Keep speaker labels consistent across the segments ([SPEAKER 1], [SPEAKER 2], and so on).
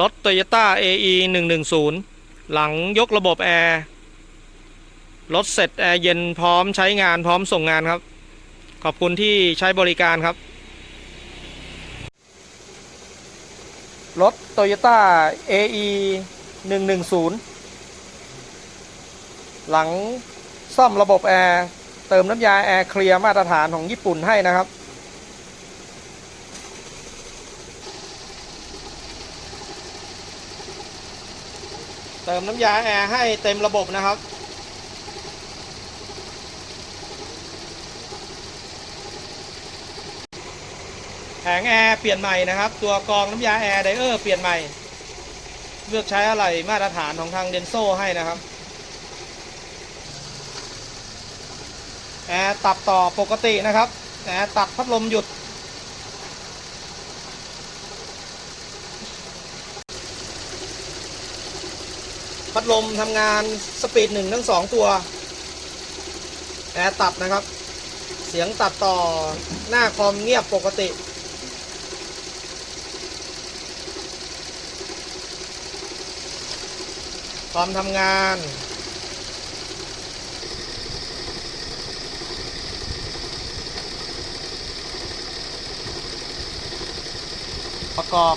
[SPEAKER 1] รถ Toyota AE 110 หลังยกระบบแอร์ รถเสร็จแอร์เย็นพร้อมใช้งานพร้อมส่งงานครับ ขอบคุณที่ใช้บริการครับ รถ Toyota AE 110 หลังซ่อมระบบแอร์ เติมน้ำยาแอร์เคลียร์มาตรฐานของญี่ปุ่นให้นะครับ เติมน้ำยาแอร์ให้เต็มระบบนะครับ แผงแอร์เปลี่ยนใหม่นะครับ ตัวกรองน้ำยาแอร์ไดเออร์เปลี่ยนใหม่ เลือกใช้อะไรมาตรฐานของทางเดนโซให้นะครับแอร์ตัดต่อปกตินะครับแอร์ตัดพัดลมหยุด ลมทำงานสปีดหนึ่งทั้งสองตัวแอร์ตัดนะครับ เสียงตัดต่อหน้าคอมเงียบปกติ คอมทำงานประกอบ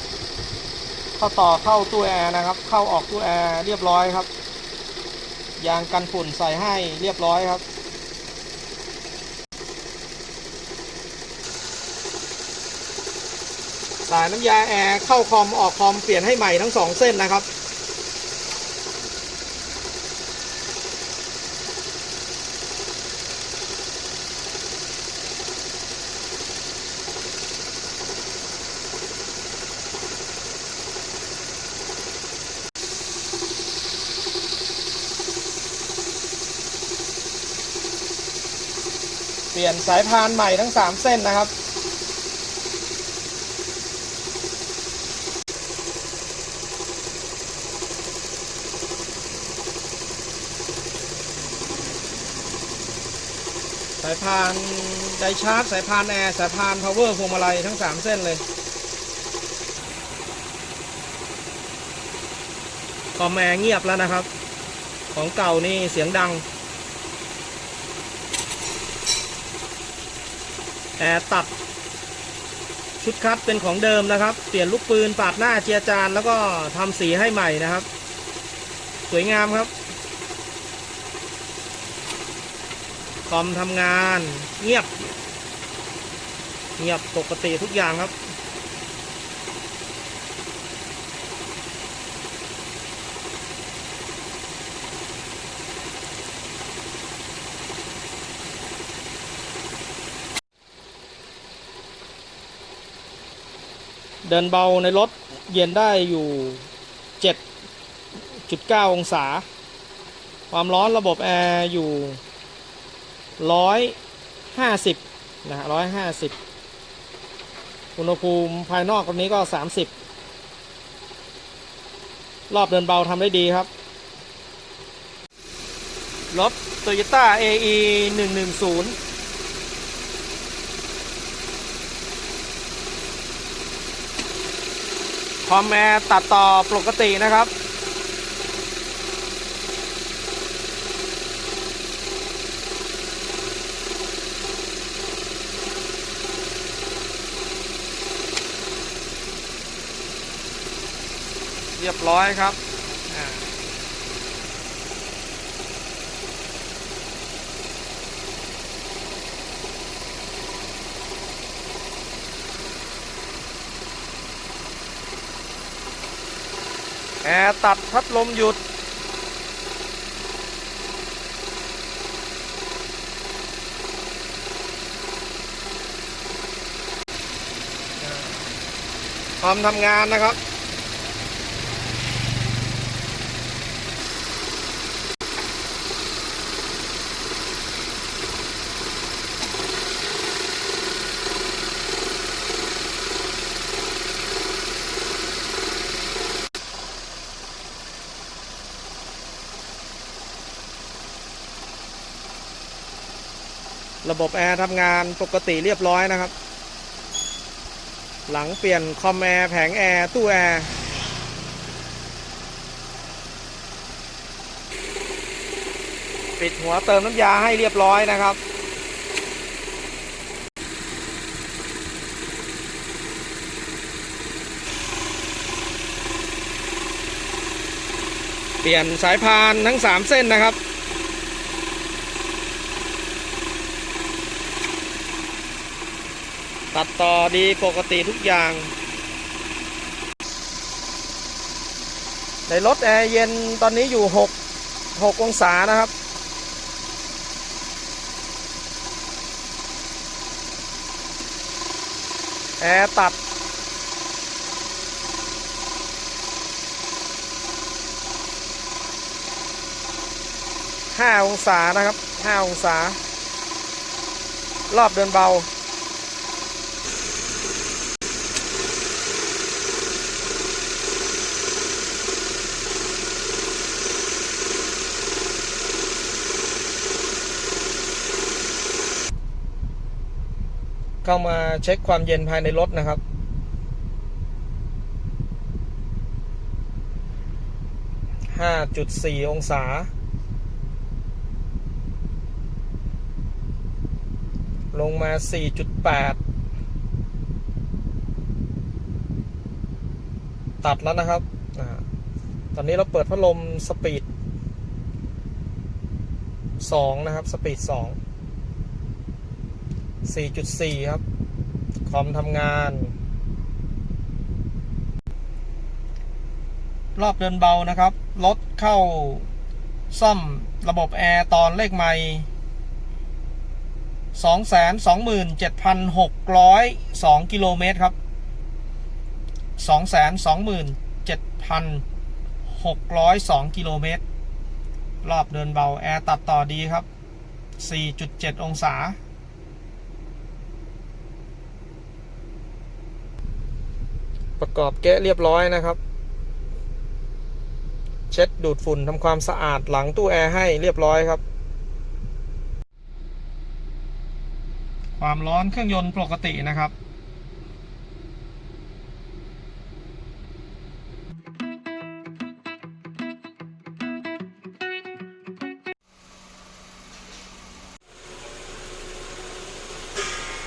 [SPEAKER 1] ข้าต่อเข้าตู้แอร์นะครับ เข้าออกตู้แอร์เรียบร้อยครับ ยางกันฝุ่นใส่ให้เรียบร้อยครับ สายน้ำยาแอร์เข้าคอมออกคอมเปลี่ยนให้ใหม่ทั้งสองเส้นนะครับ ยนสายพานใหม่ทั้ง 3 เส้นนะครับ สายพานไดชาร์จสายพานแอร์สายพานพาวเวอร์พวงมาลัยทั้ง 3 เส้นเลยคอมแอร์เงียบแล้วนะครับ ของเก่านี่เสียงดัง แอร์ตัดชุดคัดเป็นของเดิมนะครับ เปลี่ยนลูกปืนปาดหน้าเจียจานแล้วก็ทำสีให้ใหม่นะครับ สวยงามครับคอมทำงานเงียบ เงียบปกติทุกอย่างครับ เดินเบาในรถเย็นได้อยู่ 7.9 องศา ความร้อนระบบแอร์อยู่ 150 นะฮะ150 อุณหภูมิภายนอกตรงนี้ก็ 30 รอบเดินเบาทำได้ดีครับ รถ Toyota AE 110 คอมแอร์ตัดต่อปกตินะครับ เรียบร้อยครับอ่า แอร์ตัดพัดลมหยุด พร้อมทำงานนะครับ ระบบแอร์ทำงานปกติเรียบร้อยนะครับ หลังเปลี่ยนคอมแอร์แผงแอร์ตู้แอร์ปิดหัวเติมน้ำยาให้เรียบร้อยนะครับ เปลี่ยนสายพานทั้ง 3 เส้นนะครับ ตัดต่อดีปกติทุกอย่าง ในรถแอร์เย็นตอนนี้อยู่ 6 6 องศานะครับ แอร์ตัด5องศานะครับ5องศา รอบเดินเบา เข้ามาเช็คความเย็นภายในรถนะครับ 5.4 องศา ลงมา 4.8 ตัดแล้วนะครับ ตอนนี้เราเปิดพัดลมสปีด 2 นะครับ สปีด 2 4.4 ครับ คอมทำงาน รอบเดินเบานะครับ รถเข้าซ่อมระบบแอร์ตอนเลขไม่สองแสนสองหมื่นเจ็ดพันหกร้อยสองกิโลเมตรครับสองแสนสองหมื่นเจ็ดพันหกร้อยสองกิโลเมตร รอบเดินเบา แอร์ตัดต่อดีครับ4.7องศา ประกอบแกะเรียบร้อยนะครับ เช็ดดูดฝุ่นทำความสะอาดหลังตู้แอร์ให้เรียบร้อยครับ ความร้อนเครื่องยนต์ปกตินะครับ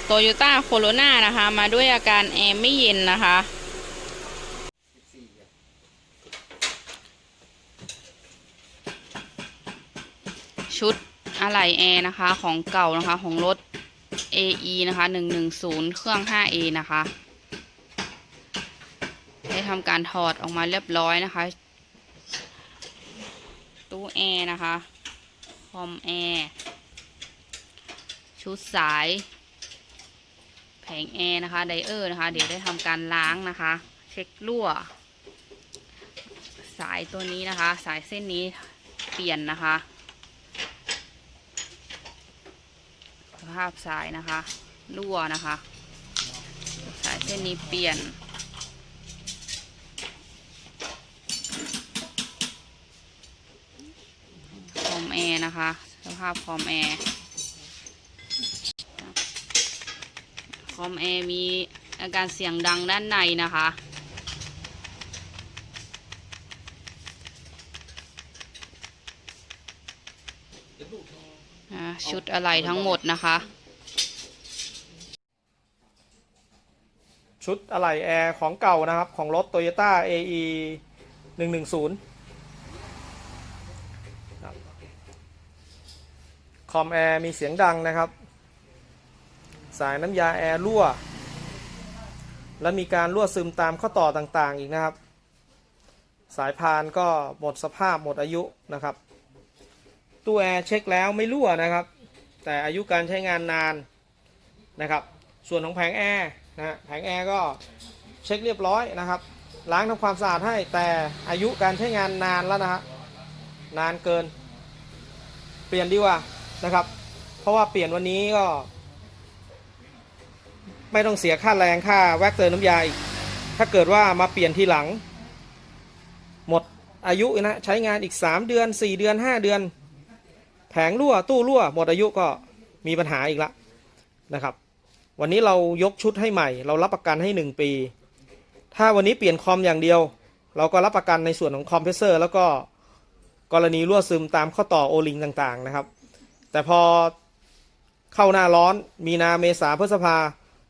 [SPEAKER 2] โตโยต้าโคโรนานะคะ มาด้วยอาการแอร์ไม่เย็นนะคะ ชุดอะไหล่แอร์นะคะ ของเก่านะคะของรถ AE นะคะ110 เครื่อง 5A นะคะ ได้ทำการถอดออกมาเรียบร้อยนะคะ ตู้แอร์นะคะคอมแอร์ชุดสาย แผงแอร์นะคะไดเออร์นะคะ เดี๋ยวได้ทำการล้างนะคะ เช็ครั่ว สายตัวนี้นะคะ สายเส้นนี้เปลี่ยนนะคะ ภาพสายนะคะ รั่วนะคะ สายเส้นนี้เปลี่ยน คอมแอร์นะคะ สภาพคอมแอร์คอมแอร์มีอาการเสียงดังด้านในนะคะ ชุดอะไรทั้งหมดนะคะ
[SPEAKER 1] ชุดอะไหล่แอร์ของเก่านะครับ ของรถ Toyota AE 110ครับคอมแอร์มีเสียงดังนะครับ สายน้ำยาแอร์รั่ว และมีการรั่วซึมตามข้อต่อต่างๆอีกนะครับ สายพานก็หมดสภาพหมดอายุนะครับ ตู้แอร์เช็คแล้วไม่รั่วนะครับ แต่อายุการใช้งานนานนะครับ ส่วนของแผงแอร์นะแผงแอร์ก็เช็คเรียบร้อยนะครับ ล้างทำความสะอาดให้แต่อายุการใช้งานนานแล้วนะฮะนานเกิน เปลี่ยนดีกว่านะครับ เพราะว่าเปลี่ยนวันนี้ก็ ไม่ต้องเสียค่าแรงค่าแว็กเติมน้ำยาอีกถ้าเกิดว่ามาเปลี่ยนทีหลัง หมดอายุนะใช้งานอีก 3 เดือน 4 เดือน 5 เดือน แผงรั่วตู้รั่วหมดอายุก็มีปัญหาอีกละนะครับ วันนี้เรายกชุดให้ใหม่ เรารับประกันให้ 1 ปี ถ้าวันนี้เปลี่ยนคอมอย่างเดียว เราก็รับประกันในส่วนของคอมเพรสเซอร์แล้วก็กรณีรั่วซึมตามข้อต่อโอลิงต่างๆนะครับ แต่พอเข้าหน้าร้อนมีนาเมษาพฤษภา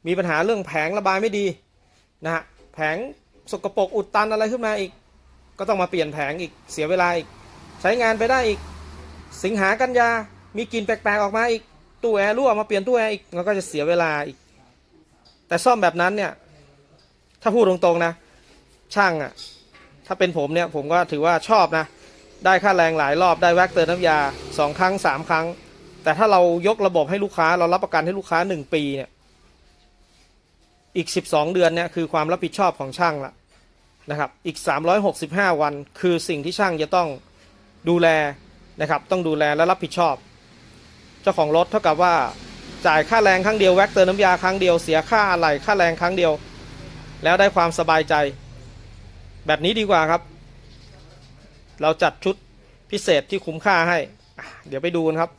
[SPEAKER 1] มีปัญหาเรื่องแผงระบายไม่ดีนะฮะแผงสกปรกอุดตันอะไรขึ้นมาอีก ก็ต้องมาเปลี่ยนแผงอีกเสียเวลาอีก ใช้งานไปได้อีก สิงหากันยา มีกลิ่นแปลกๆออกมาอีกตู้แอร์รั่วมาเปลี่ยนตู้แอร์อีกมันก็จะเสียเวลาอีก แต่ซ่อมแบบนั้นเนี่ย ถ้าพูดตรงๆนะ ช่างอะถ้าเป็นผมเนี่ยผมก็ถือว่าชอบนะ ได้ค่าแรงหลายรอบได้แว็กเติมน้ำยาสองครั้งสามครั้ง แต่ถ้าเรายกระบบให้ลูกค้าเรารับประกันให้ลูกค้าหนึ่งปีเนี่ย อีก12เดือนเนี่ยคือความรับผิดชอบของช่างละนะครับ อีก 365 วัน คือสิ่งที่ช่างจะต้องดูแล นะครับ ต้องดูแลและรับผิดชอบ เจ้าของรถเท่ากับว่าจ่ายค่าแรงครั้งเดียวแว็กเติมน้ำยาครั้งเดียวเสียค่าอะไหล่ค่าแรงครั้งเดียว แล้วได้ความสบายใจ แบบนี้ดีกว่าครับ เราจัดชุดพิเศษที่คุ้มค่าให้ เดี๋ยวไปดูกันครับ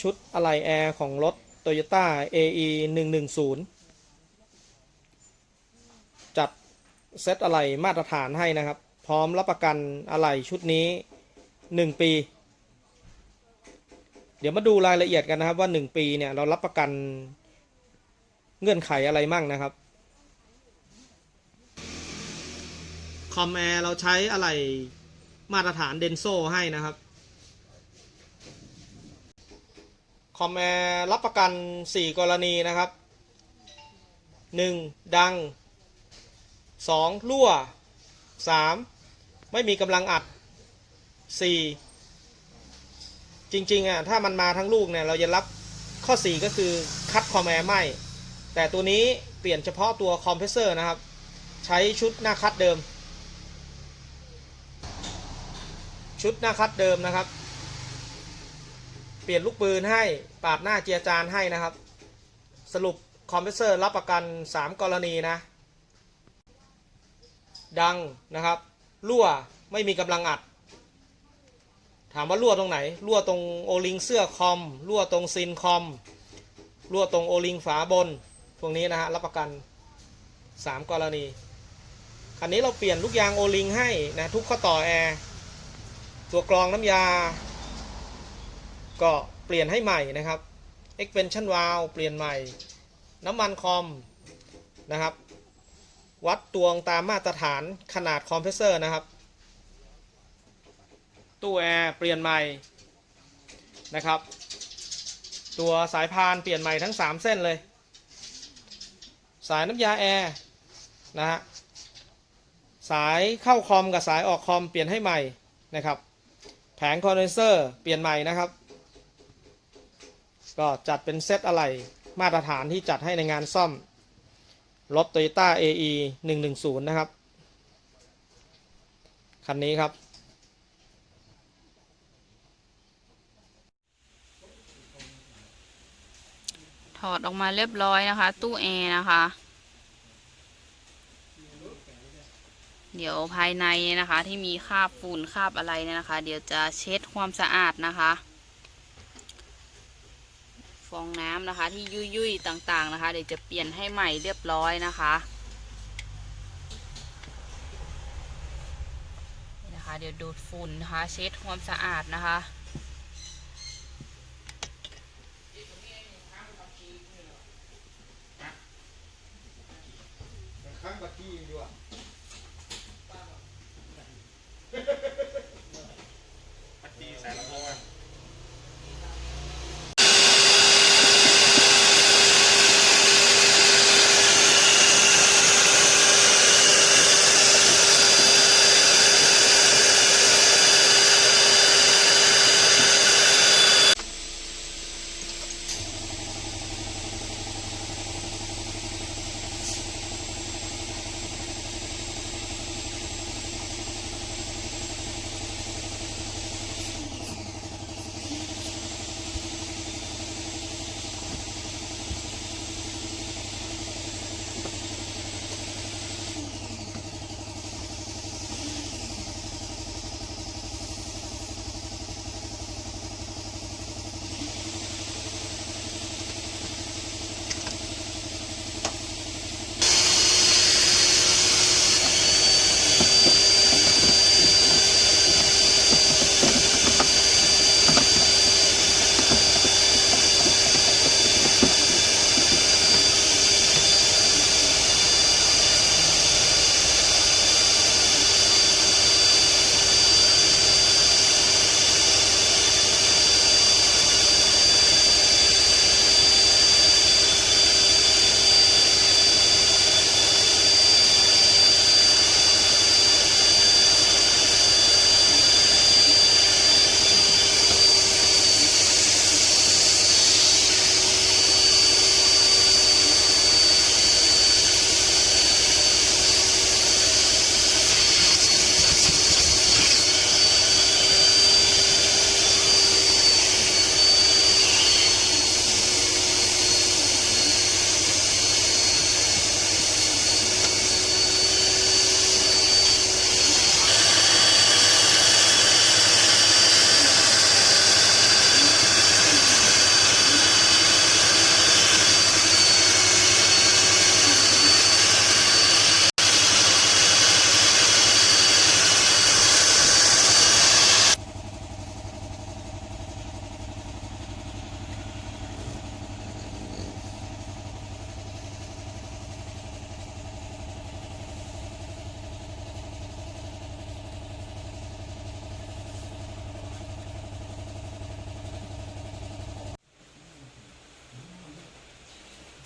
[SPEAKER 1] ชุดอะไหล่แอร์ของรถ Toyota AE 110 จัด เซตอะไหล่มาตรฐานให้นะครับ พร้อมรับประกันอะไหล่ชุดนี้ 1 ปี เดี๋ยวมาดูรายละเอียดกันนะครับว่า 1 ปีเนี่ยเรารับประกันเงื่อนไขอะไรมั่งนะครับคอมแอร์เราใช้อะไหล่มาตรฐานเดนโซให้นะครับคอมแอร์รับประกัน 4 กรณีนะครับ 1. ดัง 2. รั่ว 3. ไม่มีกำลังอัด 4. จริงๆอะถ้ามันมาทั้งลูกเนี่ยเราจะรับข้อ 4 ก็คือคัดคอมแอร์ไหมแต่ตัวนี้เปลี่ยนเฉพาะตัวคอมเพรสเซอร์นะครับ ใช้ชุดหน้าคัดเดิม ชุดหน้าคัดเดิมนะครับ เปลี่ยนลูกปืนให้ปาดหน้าเจียจานให้นะครับ สรุปคอมเพรสเซอร์รับประกัน 3 กรณีนะ ดังนะครับรั่วไม่มีกำลังอัด ถามว่ารั่วตรงไหน รั่วตรงโอลิงเสื้อคอม รั่วตรงซินคอม รั่วตรงโอลิงฝาบน พวกนี้นะฮะรับประกัน 3 กรณี คันนี้เราเปลี่ยนลูกยางโอลิงให้นะทุกข้อต่อแอร์ตัวกรองน้ำยา ก็เปลี่ยนให้ใหม่นะครับ expansion valve เปลี่ยนใหม่ น้ำมันคอมนะครับ วัดตวงตามมาตรฐานขนาดคอมเพรสเซอร์นะครับ ตู้แอร์เปลี่ยนใหม่นะครับ ตัวสายพานเปลี่ยนใหม่ทั้ง 3 เส้นเลย สายน้ำยาแอร์นะฮะสายเข้าคอมกับสายออกคอมเปลี่ยนให้ใหม่นะครับ แผงคอนเดนเซอร์เปลี่ยนใหม่นะครับ ก็จัดเป็นเซตอะไหล่มาตรฐานที่จัดให้ในงานซ่อม รถ Toyota AE 110 นะครับ คันนี้ครับ
[SPEAKER 2] ถอดออกมาเรียบร้อยนะคะ ตู้แอร์นะคะ เดี๋ยวภายในนะคะที่มีคราบฝุ่นคราบอะไรเนี่ยนะคะ เดี๋ยวจะเช็ดความสะอาดนะคะ องน้ำนะคะ ที่ยุ่ยๆต่างๆนะคะ เดี๋ยวจะเปลี่ยนให้ใหม่เรียบร้อยนะคะนะคะ เดี๋ยวดูดฝุ่นนะคะ เช็ดความสะอาดนะคะ
[SPEAKER 1] ข้างบักกี้ดีกว่า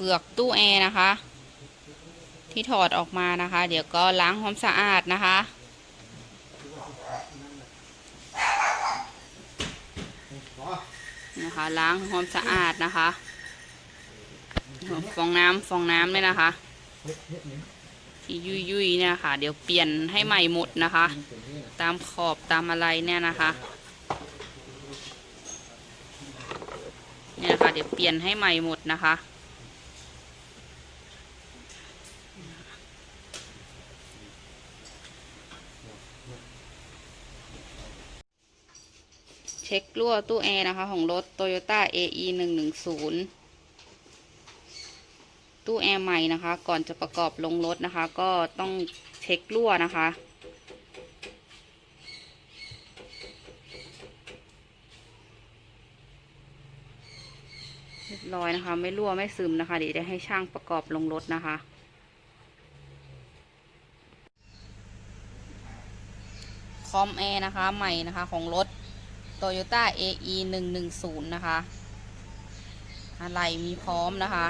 [SPEAKER 2] เปลือกตู้แอร์นะคะ ที่ถอดออกมานะคะ เดี๋ยวก็ล้างความสะอาดนะคะนะคะ ล้างความสะอาดนะคะฟองน้ำฟองน้ำเนี่ยนะคะที่ยุยยุยเนี่ยค่ะ เดี๋ยวเปลี่ยนให้ใหม่หมดนะคะ ตามขอบตามอะไรเนี่ยนะคะเนี่ยนะคะเดี๋ยวเปลี่ยนให้ใหม่หมดนะคะ เช็ครั่วตู้แอร์นะคะ ของรถ Toyota AE 1 1 0 ตู้แอร์ใหม่นะคะ ก่อนจะประกอบลงรถนะคะ ก็ต้องเช็ครั่วนะคะ เรียบร้อยนะคะ ไม่รั่วไม่ซึมนะคะ เดี๋ยวจะให้ช่างประกอบลงรถนะคะคอมแอร์นะคะใหม่นะคะของรถ Toyota AE 1 1 0 นะคะ อะไรมีพร้อมนะคะ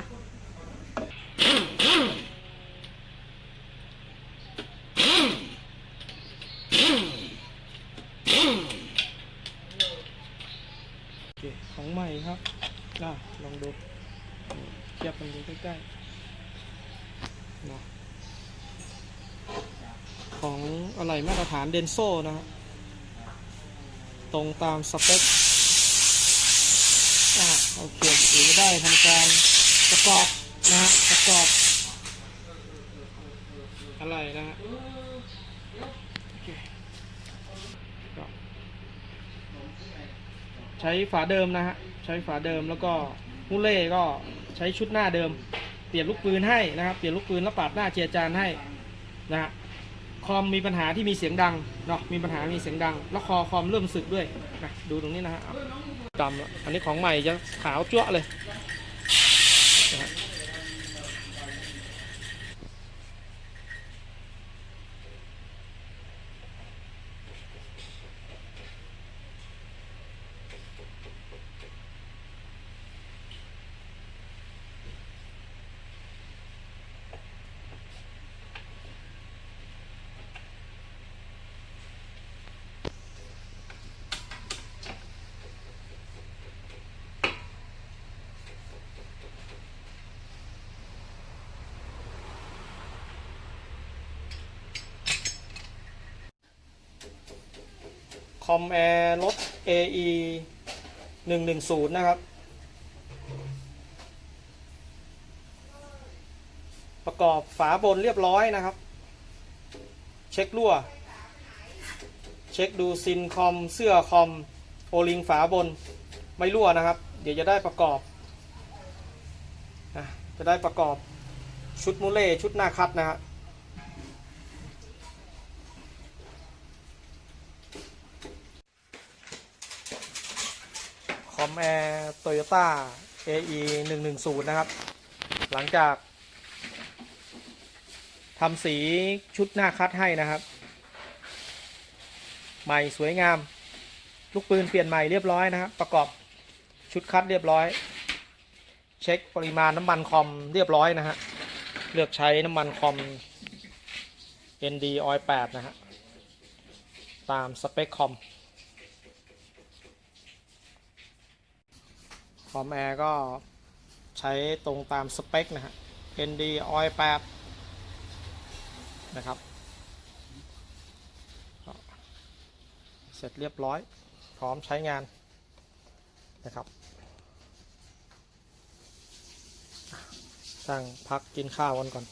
[SPEAKER 1] โอเคของใหม่ครับอะลองดูเทียบกันดูใกล้ๆนะของอะไรมาตรฐานเดนโซนะครับ ตรงตามสเปคอะโอเคเดี๋ยวจะได้ทำการประกอบนะฮะประกอบ อะไรนะฮะใช้ฝาเดิมนะฮะ ใช้ฝาเดิมแล้วก็มูเล่ก็ใช้ชุดหน้าเดิม เปลี่ยนลูกปืนให้นะครับ เปลี่ยนลูกปืนแล้วปาดหน้าเจียจานให้นะฮะ คอมมีปัญหาที่มีเสียงดังเนาะมีปัญหามีเสียงดัง แล้วคอคอมเริ่มสึกด้วยนะดูตรงนี้นะฮะดำละอันนี้ของใหม่จะขาวจั่วะเลยนะฮะ คอมแอร์รถ AE 110 นะครับ ประกอบฝาบนเรียบร้อยนะครับ เช็ครั่ว เช็คดูซินคอม เสื้อคอม โอลิงฝาบนไม่รั่วนะครับ เดี๋ยวจะได้ประกอบ จะได้ประกอบชุดมูเล่ชุดหน้าคัดนะฮะคอม แอร์โตโยต้า AE 110 นะครับ หลังจากทำสีชุดหน้าคัดให้นะครับ ใหม่สวยงาม ลูกปืนเปลี่ยนใหม่เรียบร้อยนะครับ ประกอบชุดคัดเรียบร้อย เช็คปริมาณน้ำมันคอมเรียบร้อยนะฮะ เลือกใช้น้ำมันคอม ND Oil 8 นะฮะ ตามสเปคคอม คอมแอร์ก็ใช้ตรงตามสเปคนะฮะ ND Oil 8นะครับเสร็จเรียบร้อย พร้อมใช้งานนะครับช่างพักกินข้าวกันก่อน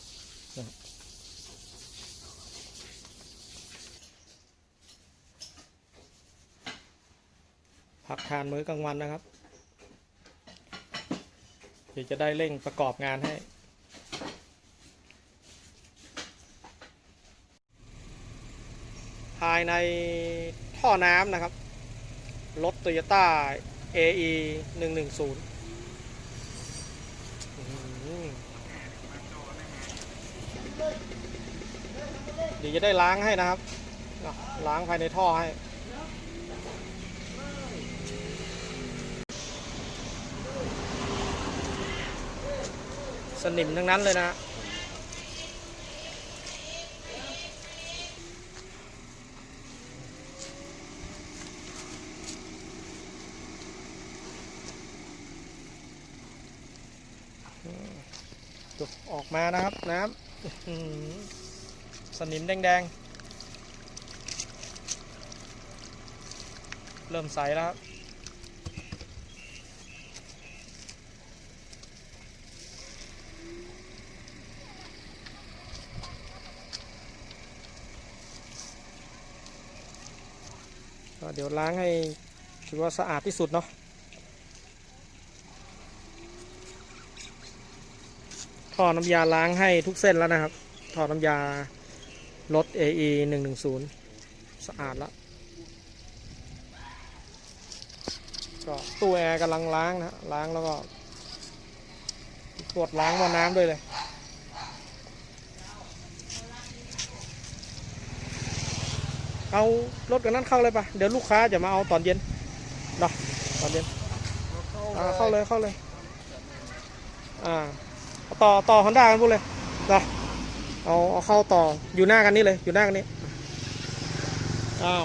[SPEAKER 1] พักทานมื้อกลางวันนะครับ ดี๋ยวจะได้เร่งประกอบงานให้ ภายในท่อน้ำนะครับ รถ Toyota AE 110เดี๋ยวจะได้ล้างให้นะครับ ล้างภายในท่อให้ นิมทั้งนั้นเลยนะจุกออกมานะครับน้ำสนิมแดง ๆ เริ่มใสแล้วครับ ก็เดี๋ยวล้างให้ถือว่าสะอาดที่สุดเนาะท่อน้ำยาล้างให้ทุกเส้นแล้วนะครับท่อน้ำยารถ AE 110 สะอาดแล้วก็ตู้แอร์กำลังล้างนะล้างแล้วก็ตรวจล้างหม้อน้ำด้วยเลย เอารถกันนั้นเข้าเลยปะเดี๋ยวลูกค้าจะมาเอาตอนเย็นเนาะตอนเย็นอ่าเข้าเลยเข้าเลยอ่าต่อต่อฮอนด้ากันพูดเลยนะเอาเอาเข้าต่ออยู่หน้ากันนี่เลยอยู่หน้ากันนี้อ้าว